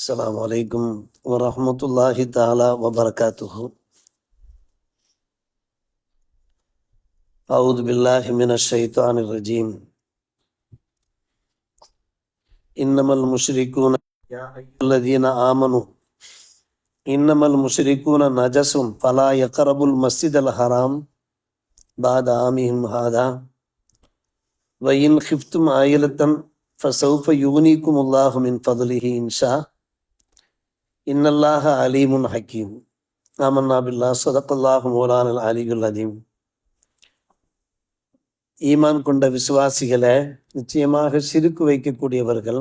السلام عليكم ورحمة الله تعالى وبركاته. أعوذ بالله من الشيطان الرجيم. إنما المشركون يا أيها الذين آمنوا إنما المشركون نجس فلا يقربوا المسجد الحرام بعد عامهم هذا. وإن خفتم عائلة فسوف يغنيكم الله من فضله إن شاء. இன்னல்லாக அலீமுன் ஹக்கீம். ஆமன்னா பில்லா சதக்கல்லாஹு மௌலான அலிகுல் அதீம் ஈமான் கொண்ட விசுவாசிகளை நிச்சயமாக சிறுக்கு வைக்கக்கூடியவர்கள்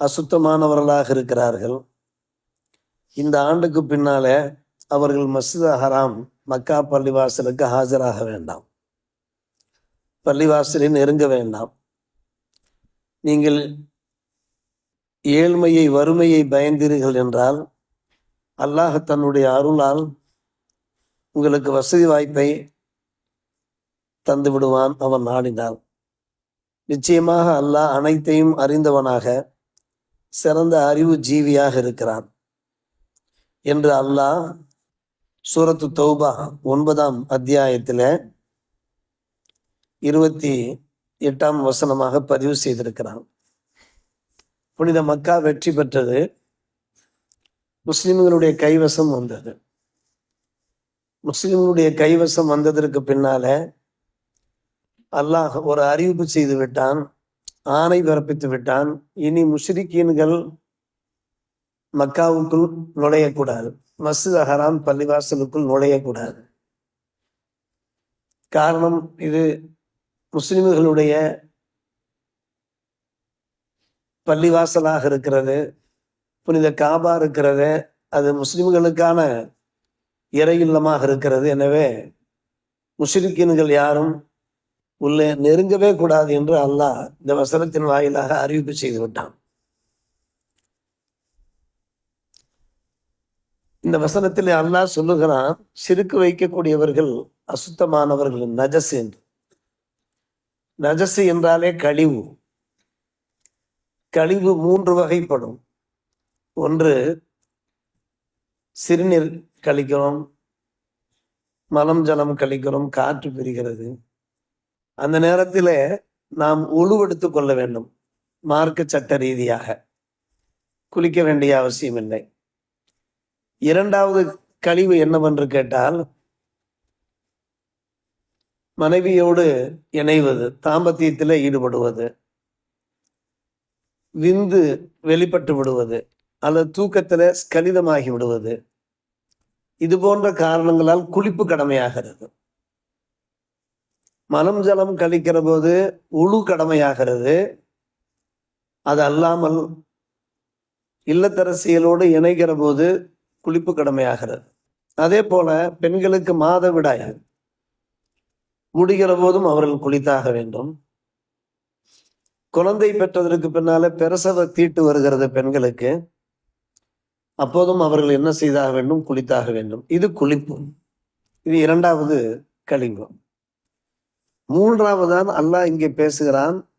அசுத்தமானவர்களாக இருக்கிறார்கள். இந்த ஆண்டுக்கு பின்னால அவர்கள் மஸ்ஜித் ஹராம் மக்கா பள்ளிவாசலுக்கு ஆஜராக வேண்டாம். பள்ளிவாசலில் நெருங்க வேண்டாம். நீங்கள் ஏழ்மையை வறுமையை பயந்தீர்கள் என்றால் அல்லாஹ் தன்னுடைய அருளால் உங்களுக்கு வசதி வாய்ப்பை தந்து விடுவான் அவன் நாடினான் நிச்சயமாக அல்லாஹ் அனைத்தையும் அறிந்தவனாக சிறந்த அறிவு ஜீவியாக இருக்கிறான் என்று அல்லாஹ் சூரத்து தௌபா ஒன்பதாம் அத்தியாயத்தில் இருபத்தி எட்டாம் வசனமாக பதிவு செய்திருக்கிறான். புனித மக்கா வெற்றி பெற்றது. முஸ்லிம்களுடைய கைவசம் வந்தது. முஸ்லிம்களுடைய கைவசம் வந்ததற்கு பின்னால அல்லாஹ் ஒரு அறிவிப்பு செய்து விட்டான் ஆணை பிறப்பித்து விட்டான். இனி முஷ்ரிக்கீன்கள் மக்காவுக்குள் நுழையக்கூடாது. மஸ்ஜித் அஹராம் பள்ளிவாசலுக்குள் நுழையக்கூடாது. காரணம் இது முஸ்லிம்களுடைய பள்ளிவாசலாக இருக்கிறது புனித காபா இருக்கிறது அது முஸ்லிம்களுக்கான இறை இல்லமாக இருக்கிறது. எனவே முஸ்லிக்கின்கள் யாரும் உள்ளே நெருங்கவே கூடாது என்று அல்லாஹ் இந்த வசனத்தின் வாயிலாக அறிவிப்பு செய்து விட்டான். இந்த வசனத்தில் அல்லாஹ் சொல்லுகிறான் சிறுக்கு வைக்கக்கூடியவர்கள் அசுத்தமானவர்கள் நஜஸ் என்று. நஜசு என்றாலே கழிவு. கழிவு மூன்று வகைப்படும். ஒன்று சிறுநீர் கழிக்கிறோம் மலம் ஜலம் கழிக்கிறோம் காற்று பிரிகிறது. அந்த நேரத்தில் நாம் உழுவெடுத்து கொள்ள வேண்டும் மார்க்க சட்ட ரீதியாக. குளிக்க வேண்டிய அவசியம் இல்லை. இரண்டாவது கழிவு என்னவென்று கேட்டால் மனைவியோடு இணைவது தாம்பத்தியத்தில் ஈடுபடுவது. விந்து வெளிப்பட்டு விடுவது அல்லது தூக்கத்தில் ஸ்கலிதமாகி விடுவது. இது போன்ற காரணங்களால் குளிப்பு கடமையாகிறது. மனம் ஜலம் கழிக்கிற போது உழு கடமையாகிறது. அது அல்லாமல் இல்லத்தரசியலோடு இணைகிற போது குளிப்பு கடமையாகிறது. அதே போல பெண்களுக்கு மாதவிடாய். முடிகிற போதும் அவர்கள் குளித்தாக வேண்டும். குழந்தை பெற்றதற்கு பின்னால பிரசவ தீட்டு வருகிறது பெண்களுக்கு. அப்போதும் அவர்கள் என்ன செய்தாக வேண்டும்? குளித்தாக வேண்டும். இது குளிப்பு. இது இரண்டாவது கலிங்கம். மூன்றாவதான் அல்லாஹ் இங்கே பேசுகிறான்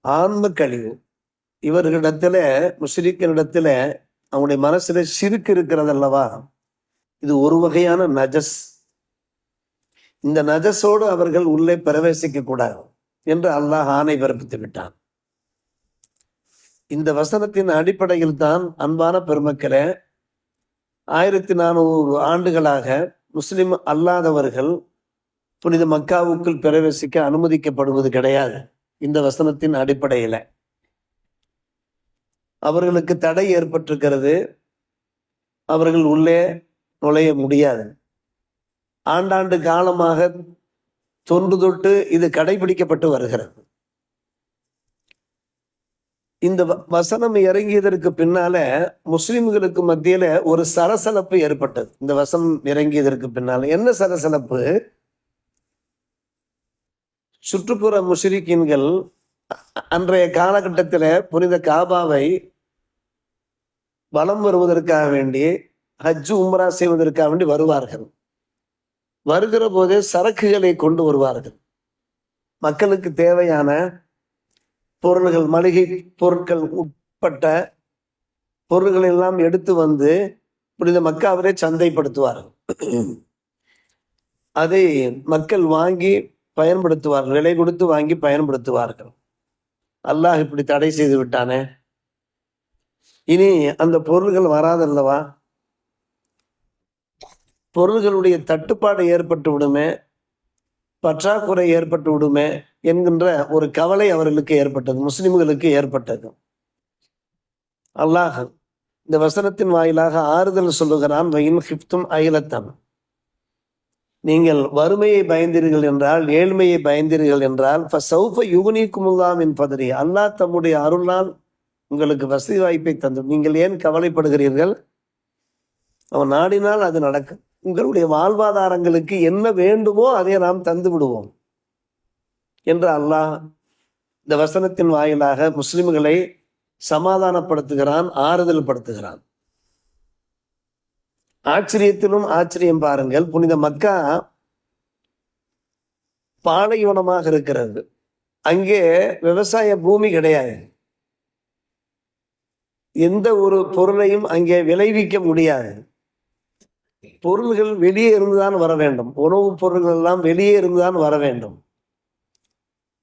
ஆன்ம கழிவு. இவர்களிடத்துல முஸ்லிக்கினிடத்துல அவனுடைய மனசுல சிறுக்கு இருக்கிறது அல்லவா? இது ஒரு வகையான நஜஸ். இந்த நஜஸோடு அவர்கள் உள்ளே பிரவேசிக்க கூடாது என்று அல்லாஹ் ஆணை பிறப்பித்து விட்டான். இந்த வசனத்தின் அடிப்படையில் தான் அன்பான பெருமக்களே ஆயிரத்தி நானூறு ஆண்டுகளாக முஸ்லிம் அல்லாதவர்கள் புனித மக்காவுக்குள் பிரவேசிக்க அனுமதிக்கப்படுவது கிடையாது இந்த வசனத்தின் அடிப்படையில். அவர்களுக்கு தடை ஏற்பட்டிருக்கிறது அவர்கள் உள்ளே நுழைய முடியாது. ஆண்டாண்டு காலமாக தொன்று தொட்டு இது கடைபிடிக்கப்பட்டு வருகிறது. இந்த வசனம் இறங்கியதற்கு பின்னால முஸ்லிம்களுக்கு மத்தியில ஒரு சலசலப்பு ஏற்பட்டது. இந்த வசனம் இறங்கியதற்கு பின்னால என்ன சலசலப்பு? சுற்றுப்புற முஸ்லிக்கின்கள் அன்றைய காலகட்டத்தில் புனித காபாவை வலம் வருவதற்காக வேண்டி ஹஜ்ஜு உம்ரா செய்வதற்காக வேண்டி வருவார்கள். வருகிற போதே சரக்குகளை கொண்டு வருவார்கள். மக்களுக்கு தேவையான பொருள்கள் மளிகை பொருட்கள் உட்பட்ட பொருள்கள் எல்லாம் எடுத்து வந்து புனித மக்காவிலே சந்தைப்படுத்துவார்கள். அதை மக்கள் வாங்கி பயன்படுத்துவார்கள் விலை கொடுத்து வாங்கி பயன்படுத்துவார்கள். அல்லாஹ் இப்படி தடை செய்து விட்டானே. இனி அந்த பொருள்கள் வராதல்லவா பொருள்களுடைய தட்டுப்பாடு ஏற்பட்டு விடுமே பற்றாக்குறை ஏற்பட்டு விடுமே என்கின்ற ஒரு கவலை அவர்களுக்கு ஏற்பட்டது முஸ்லிம்களுக்கு ஏற்பட்டது. அல்லாஹ் இந்த வசனத்தின் வாயிலாக ஆறுதல் சொல்லுகிறான் வயின் ஹிப்தும் அகிலத்தன் நீங்கள் வறுமையை பயந்தீர்கள் என்றால் ஏழ்மையை பயந்தீர்கள் என்றால் யுகுனிக்குமுல்லாம் என் பதறி அல்லாஹ் தம்முடைய அருளால் உங்களுக்கு வசதி வாய்ப்பை தந்தும் நீங்கள் ஏன் கவலைப்படுகிறீர்கள்? அவன் நாடினால் அது நடக்கும். உங்களுடைய வாழ்வாதாரங்களுக்கு என்ன வேண்டுமோ அதை நாம் தந்து விடுவோம். என்று அல்லாஹ் இந்த வசனத்தின் வாயிலாக முஸ்லிம்களை சமாதானப்படுத்துகிறான் ஆறுதல் படுத்துகிறான் ஆச்சரியத்திலும் ஆச்சரியம் பாருங்கள். புனித மக்கா பாலைவனமாக இருக்கிறது. அங்கே விவசாய பூமி கிடையாது. எந்த ஒரு பொருளையும் அங்கே விளைவிக்க முடியாது. பொருள்கள் வெளியே இருந்துதான் வர வேண்டும். உணவுப் பொருள்கள் எல்லாம் வெளியே இருந்துதான் வர வேண்டும்.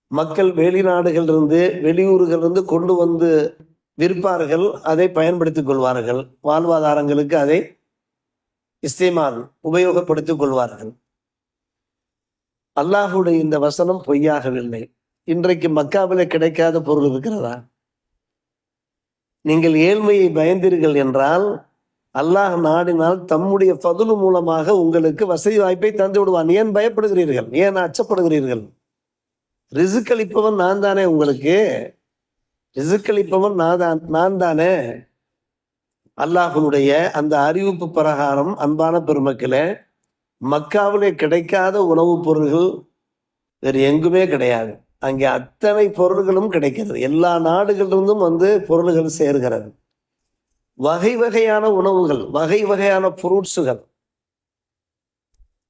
மக்கள் வெளிநாடுகள் இருந்து வெளியூர்கள் இருந்து கொண்டு வந்து விற்பார்கள் அதை பயன்படுத்திக் கொள்வார்கள். வாழ்வாதாரங்களுக்கு அதை இஸ்தேமால் உபயோகப்படுத்திக் கொள்வார்கள். அல்லாஹுடைய இந்த வசனம் பொய்யாகவில்லை. இன்றைக்கு மக்காவில கிடைக்காத பொருள் இருக்கிறதா? நீங்கள் ஏழ்மையை பயந்தீர்கள் என்றால் அல்லாஹ் நாடினால் தம்முடைய பதுலு மூலமாக உங்களுக்கு வசதி வாய்ப்பை தந்து விடுவான். ஏன் பயப்படுகிறீர்கள்? ஏன் அச்சப்படுகிறீர்கள்? ரிசுக்களிப்பவன் நான் தானே உங்களுக்கு? ரிசுக்களிப்பவன் நான் தான் நான் தானே? அல்லாஹனுடைய அந்த அறிவிப்பு பிரகாரம் அன்பான பெருமக்களே மக்காவிலே கிடைக்காத உணவுப் பொருள்கள் வேறு எங்குமே கிடையாது. அங்கே அத்தனை பொருள்களும் கிடைக்கிறது. எல்லா நாடுகளிலிருந்தும் வந்து பொருள்கள் சேர்கிறது. வகை வகையான உணவுகள் வகை வகையான ஃப்ரூட்ஸுகள்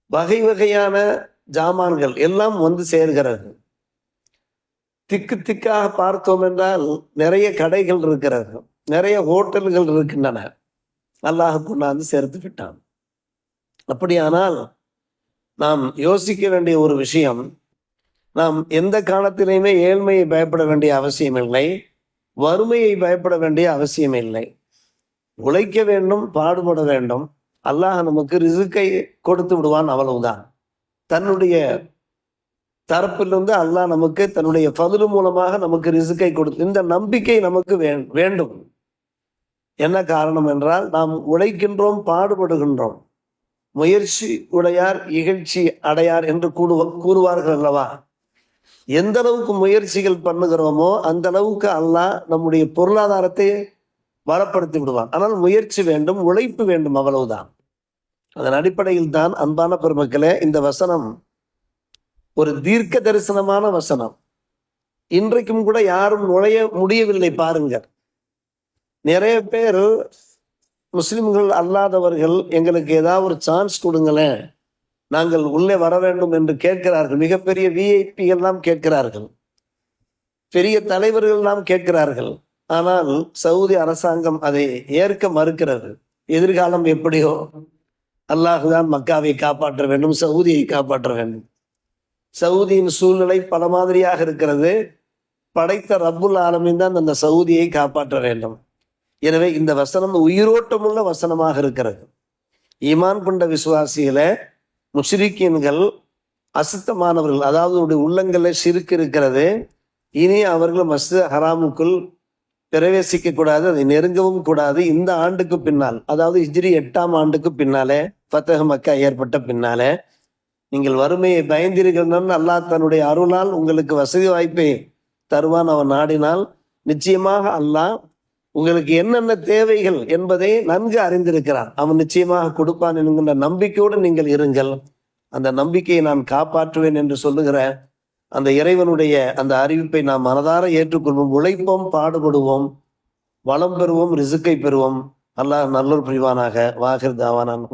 வகை வகையான ஜாமான்கள் எல்லாம் வந்து சேர்கிறது. திக்கு திக்காக பார்த்தோம் என்றால் நிறைய கடைகள் இருக்கிறது நிறைய ஹோட்டல்கள் இருக்கின்றன. அல்லாஹ் கொண்டாந்து சேர்த்து விட்டான். அப்படியானால் நாம் யோசிக்க வேண்டிய ஒரு விஷயம் நாம் எந்த காலத்திலையுமே ஏழ்மையை பயப்பட வேண்டிய அவசியம் இல்லை வறுமையை பயப்பட வேண்டிய அவசியம் இல்லை. உழைக்க வேண்டும் பாடுபட வேண்டும். அல்லாஹ் நமக்கு ரிசுக்கை கொடுத்து விடுவான் அவ்வளவுதான். தன்னுடைய தரப்பிலிருந்து அல்லாஹ் நமக்கு தன்னுடைய பதிலு மூலமாக நமக்கு ரிசுக்கை கொடுத்து இந்த நம்பிக்கை நமக்கு வேண்டும். என்ன காரணம் என்றால் நாம் உழைக்கின்றோம் பாடுபடுகின்றோம். முயற்சி உடையார் இகழ்ச்சி அடையார் என்று கூடுவ கூறுவார்கள் அல்லவா? எந்த அளவுக்கு முயற்சிகள் பண்ணுகிறோமோ அந்த அளவுக்கு அல்லாஹ் நம்முடைய பொருளாதாரத்தை வளப்படுத்தி விடுவான் ஆனால் முயற்சி வேண்டும் உழைப்பு வேண்டும் அவ்வளவுதான். அதன் அடிப்படையில் தான் அன்பான பெருமக்களே இந்த வசனம் ஒரு தீர்க்க தரிசனமான வசனம். இன்றைக்கும் கூட யாரும் நுழைய முடியவில்லை பாருங்கள். நிறைய பேர் முஸ்லிம்கள் அல்லாதவர்கள் எங்களுக்கு ஏதாவது ஒரு சான்ஸ் கொடுங்களேன். நாங்கள் உள்ளே வர வேண்டும் என்று கேட்கிறார்கள். மிகப்பெரிய விஐபி எல்லாம் கேட்கிறார்கள். பெரிய தலைவர்கள் எல்லாம் கேட்கிறார்கள். ஆனால் சவுதி அரசாங்கம் அதை ஏற்க மறுக்கிறது. எதிர்காலம் எப்படியோ? அல்லாஹுதான் மக்காவை காப்பாற்ற வேண்டும் சவுதியை காப்பாற்ற வேண்டும். சவுதியின் சூழ்நிலை பல மாதிரியாக இருக்கிறது. படைத்த ரப்புல் ஆலமின் தான் அந்த சவுதியை காப்பாற்ற வேண்டும். எனவே இந்த வசனம் உயிரோட்டமுள்ள வசனமாக இருக்கிறது. ஈமான் கொண்ட விசுவாசிகளை முஷ்ரிக்கீன்கள் அசுத்தமானவர்கள் அதாவது உள்ளங்களில் சிறுக்கு இருக்கிறது. இனி அவர்கள் மஸ்து ஹராமுக்குள் பிரவேசிக்க கூடாது அதை நெருங்கவும் கூடாது. இந்த ஆண்டுக்கு பின்னால் அதாவது ஹிஜ்ரி எட்டாம் ஆண்டுக்கு பின்னாலே பத்தக மக்கா ஏற்பட்ட பின்னாலே நீங்கள் வறுமையை பயந்தீர்கள் அல்லாஹ் தன்னுடைய அருளால் உங்களுக்கு வசதி வாய்ப்பை தருவான் அவன் நாடினால். நிச்சயமாக அல்லாஹ் உங்களுக்கு என்னென்ன தேவைகள் என்பதை நன்கு அறிந்திருக்கிறான். அவன் நிச்சயமாக கொடுப்பான் என்கின்ற நம்பிக்கையோடு நீங்கள் இருங்கள். அந்த நம்பிக்கையை நான் காப்பாற்றுவேன் என்று சொல்லுகிற அந்த இறைவனுடைய அந்த அறிவிப்பை நாம் மனதார ஏற்றுக்கொள்வோம் உழைப்போம் பாடுபடுவோம் வளம் பெறுவோம் ரிசுக்கை பெறுவோம். அல்லாஹ் நல்லொரு புரிவானாக. வாகிர் தாவானான்